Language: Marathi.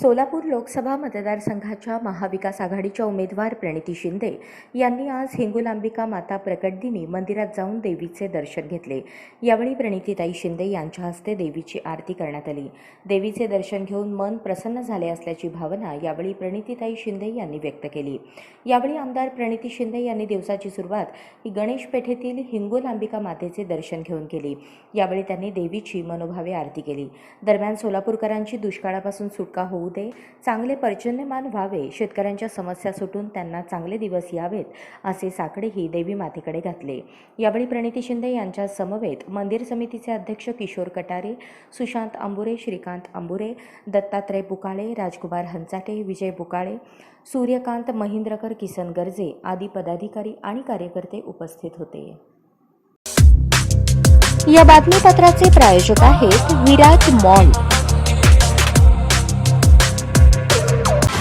सोलापूर लोकसभा मतदारसंघाच्या महाविकास आघाडीच्या उमेदवार प्रणिती शिंदे यांनी आज हिंगुलांबिका माता प्रकटदिनी मंदिरात जाऊन देवीचे दर्शन घेतले. यावेळी प्रणितीताई शिंदे यांच्या हस्ते देवीची आरती करण्यात आली. देवीचे दर्शन घेऊन मन प्रसन्न झाले असल्याची भावना यावेळी प्रणितीताई शिंदे यांनी व्यक्त केली. यावेळी आमदार प्रणिती शिंदे यांनी दिवसाची सुरुवात ही गणेश पेठेतील हिंगोलांबिका मातेचे दर्शन घेऊन केली. यावेळी त्यांनी देवीची मनोभावे आरती केली. दरम्यान सोलापूरकरांची दुष्काळापासून सुटका होऊ दे चांगले पर्जन्यमान व्हावे. शेतकऱ्यांच्या समस्या सुटून त्यांना चांगले दिवस यावेत असे साकडेही देवी मातेकडे घातले. यावेळी प्रणिती शिंदे यांच्या समवेत मंदिर समितीचे अध्यक्ष किशोर कटारे सुशांत अंबुरे श्रीकांत अंबुरे दत्तात्रय बुकाळे राजकुमार हंचाटे विजय बुकाळे सूर्यकांत महिंद्रकर किसन गर्जे आदी पदाधिकारी आणि कार्यकर्ते उपस्थित होते. या बातमीपत्राचे प्रायोजक आहेत विराज मॉल.